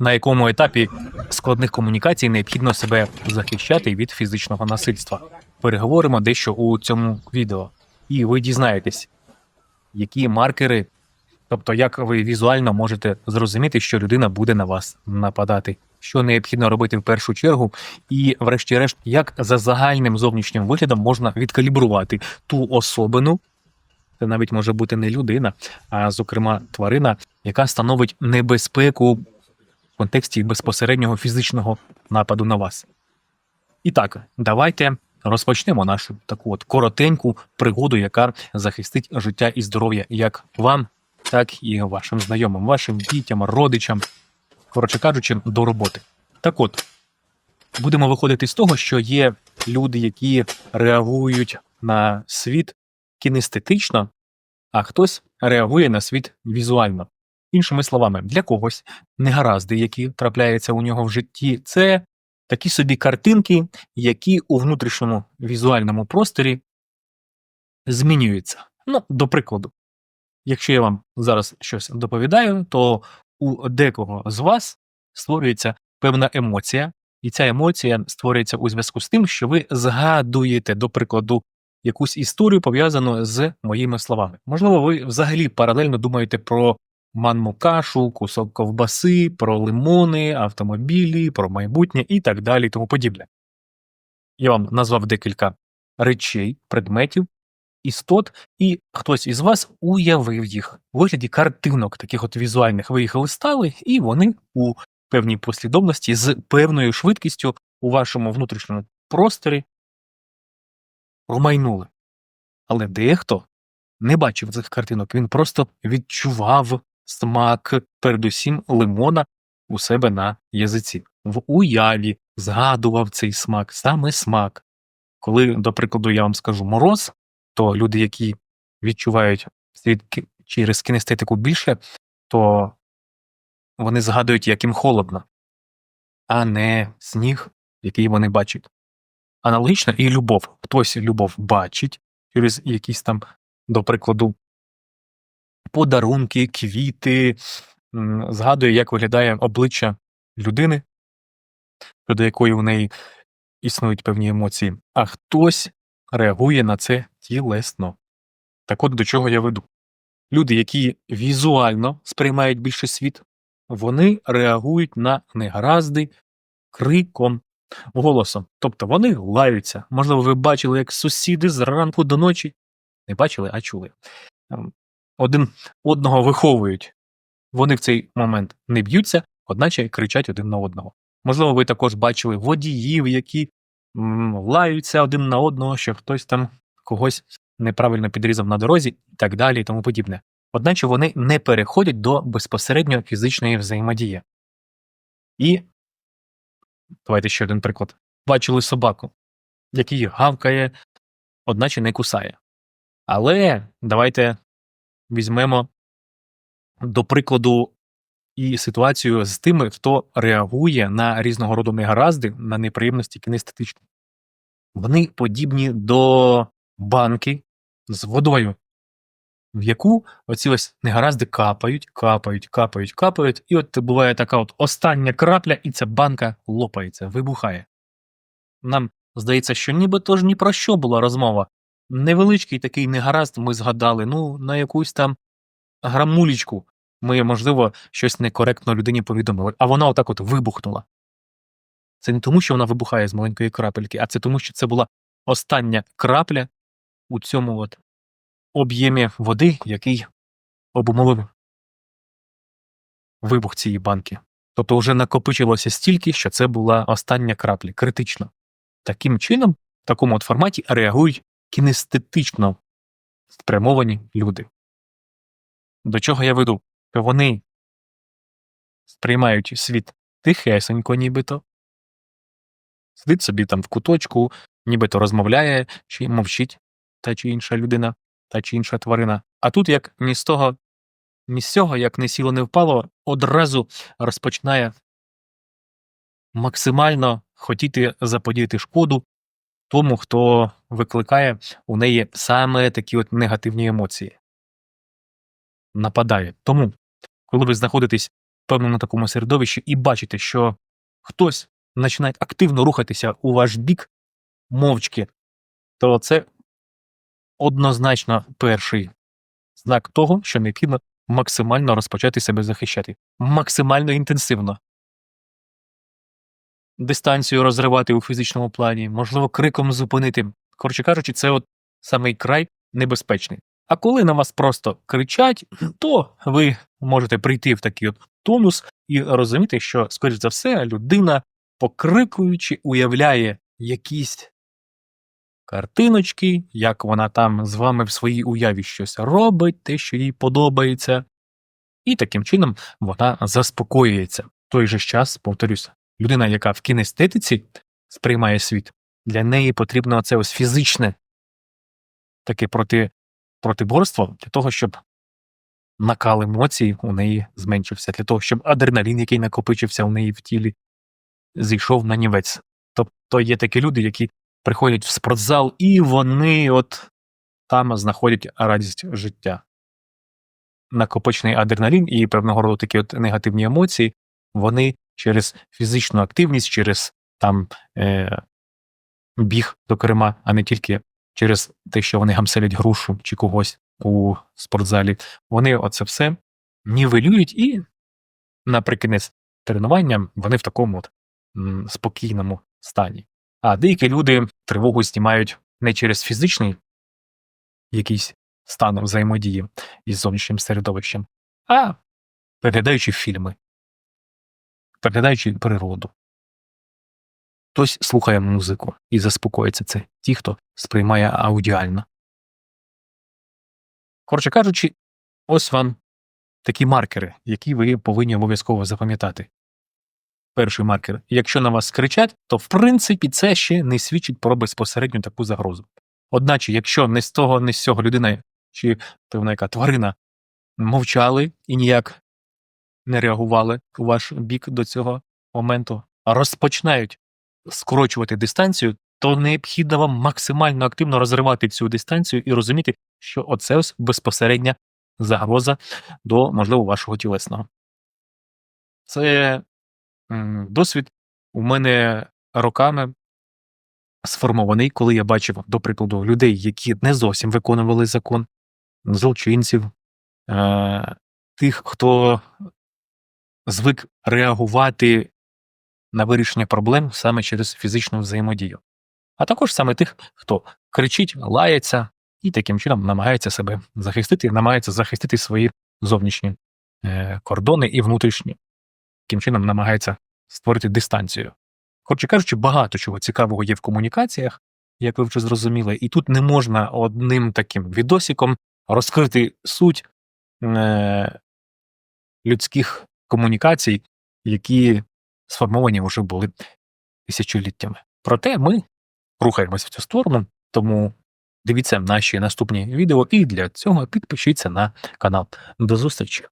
на якому етапі складних комунікацій необхідно себе захищати від фізичного насильства. Переговоримо дещо у цьому відео, і ви дізнаєтесь, які маркери, тобто як ви візуально можете зрозуміти, що людина буде на вас нападати, що необхідно робити в першу чергу, і, врешті-решт, як за загальним зовнішнім виглядом можна відкалібрувати ту особину, це навіть може бути не людина, а зокрема тварина, яка становить небезпеку контексті безпосереднього фізичного нападу на вас. І так, давайте розпочнемо нашу таку от коротеньку пригоду, яка захистить життя і здоров'я як вам, так і вашим знайомим, вашим дітям, родичам. Коротше кажучи, до роботи. Так от, будемо виходити з того, що є люди, які реагують на світ кінестетично, а хтось реагує на світ візуально. Іншими словами, для когось негаразди, які трапляються у нього в житті, це такі собі картинки, які у внутрішньому візуальному просторі змінюються. Ну, до прикладу, якщо я вам зараз щось доповідаю, то у декого з вас створюється певна емоція, і ця емоція створюється у зв'язку з тим, що ви згадуєте, до прикладу, якусь історію пов'язану з моїми словами. Можливо, ви взагалі паралельно думаєте про манну кашу, кусок ковбаси, про лимони, автомобілі, про майбутнє і так далі, тому подібне. Я вам назвав декілька речей, предметів, істот, і хтось із вас уявив їх у вигляді картинок, таких от візуальних. Ви їх листали, і вони у певній послідовності з певною швидкістю у вашому внутрішньому просторі промайнули. Але дехто не бачив цих картинок, він просто відчував смак, передусім лимона у себе на язиці. В уяві згадував цей смак, саме смак. Коли, до прикладу, я вам скажу мороз, то люди, які відчувають світ через кінестетику більше, то вони згадують, як їм холодно, а не сніг, який вони бачать. Аналогічно і любов. Хтось любов бачить через якісь там, до прикладу, подарунки, квіти, згадує, як виглядає обличчя людини, до якої у неї існують певні емоції, а хтось реагує на це тілесно. Так от до чого я веду. Люди, які візуально сприймають більше світ, вони реагують на негаразди криком, голосом. Тобто вони лаються. Можливо, ви бачили, як сусіди зранку до ночі не бачили, а чули. Один одного виховують. Вони в цей момент не б'ються, одначе кричать один на одного. Можливо, ви також бачили водіїв, які лаються один на одного, що хтось там когось неправильно підрізав на дорозі і так далі, і тому подібне. Одначе вони не переходять до безпосередньо фізичної взаємодії. І давайте ще один приклад. Бачили собаку, який гавкає, одначе не кусає. Але давайте візьмемо до прикладу і ситуацію з тими, хто реагує на різного роду негаразди, на неприємності кінестетичні. Вони подібні до банки з водою, в яку оці ось негаразди капають, капають, капають, капають, і от буває така от остання крапля, і ця банка лопається, вибухає. Нам здається, що нібито ж ні про що була розмова. Невеличкий такий негаразд ми згадали, ну, на якусь там грамулічку ми, можливо, щось некоректно людині повідомили, а вона отак от вибухнула. Це не тому, що вона вибухає з маленької крапельки, а це тому, що це була остання крапля у цьому от об'ємі води, який обумовив вибух цієї банки. Тобто вже накопичилося стільки, що це була остання крапля, критично. Таким чином, в такому от форматі реагують кінестетично спрямовані люди. До чого я веду? Що вони сприймають світ тихесенько, нібито, сидить собі там в куточку, нібито розмовляє чи мовчить та чи інша людина, та чи інша тварина. А тут як ні з того, ні з цього, як не сіло, не впало, одразу розпочинає максимально хотіти заподіяти шкоду тому, хто викликає у неї саме такі от негативні емоції. Нападає. Тому, коли ви знаходитесь певному такому середовищі і бачите, що хтось починає активно рухатися у ваш бік мовчки, то це однозначно перший знак того, що необхідно максимально розпочати себе захищати. Максимально інтенсивно. Дистанцію розривати у фізичному плані, можливо, криком зупинити. Коротше кажучи, це от самий край небезпечний. А коли на вас просто кричать, то ви можете прийти в такий от тонус і розуміти, що, скоріш за все, людина, покрикуючи, уявляє якісь картиночки, як вона там з вами в своїй уяві щось робить, те, що їй подобається. І таким чином вона заспокоюється. В той же час, повторюся, людина, яка в кінестетиці сприймає світ, для неї потрібно це ось фізичне таке проти, протиборство для того, щоб накал емоцій у неї зменшився, для того, щоб адреналін, який накопичився у неї в тілі, зійшов на нівець. Тобто є такі люди, які приходять в спортзал, і вони от там знаходять радість життя. Накопичений адреналін і певного роду такі от негативні емоції, вони через фізичну активність, через там е, біг до керма, а не тільки через те, що вони гамселять грушу чи когось у спортзалі, вони оце все нівелюють і наприкінець тренування вони в такому от, спокійному стані. А деякі люди тривогу знімають не через фізичний якийсь стан взаємодії із зовнішнім середовищем, а переглядаючи фільми, переглядаючи природу. Хтось слухає музику і заспокоїться це ті, хто сприймає аудіально. Коротше кажучи, ось вам такі маркери, які ви повинні обов'язково запам'ятати. Перший маркер. Якщо на вас кричать, то в принципі це ще не свідчить про безпосередню таку загрозу. Одначе, якщо не з того, не з цього людина чи певна яка тварина мовчали і ніяк не реагували у ваш бік до цього моменту, розпочинають скорочувати дистанцію, то необхідно вам максимально активно розривати цю дистанцію і розуміти, що оце ось безпосередня загроза до, можливо, вашого тілесного. Це досвід у мене роками сформований, коли я бачив, до прикладу, людей, які не зовсім виконували закон, злочинців, е, тих, хто звик реагувати на вирішення проблем саме через фізичну взаємодію, а також саме тих, хто кричить, лається і таким чином намагається себе захистити, намагається захистити свої зовнішні е, кордони і внутрішні. Таким чином намагається створити дистанцію. Коротше кажучи, багато чого цікавого є в комунікаціях, як ви вже зрозуміли, і тут не можна одним таким відосиком розкрити суть е, людських комунікацій, які сформовані вже були тисячоліттями. Проте ми рухаємось в цю сторону, тому дивіться наші наступні відео і для цього підпишіться на канал. До зустрічі!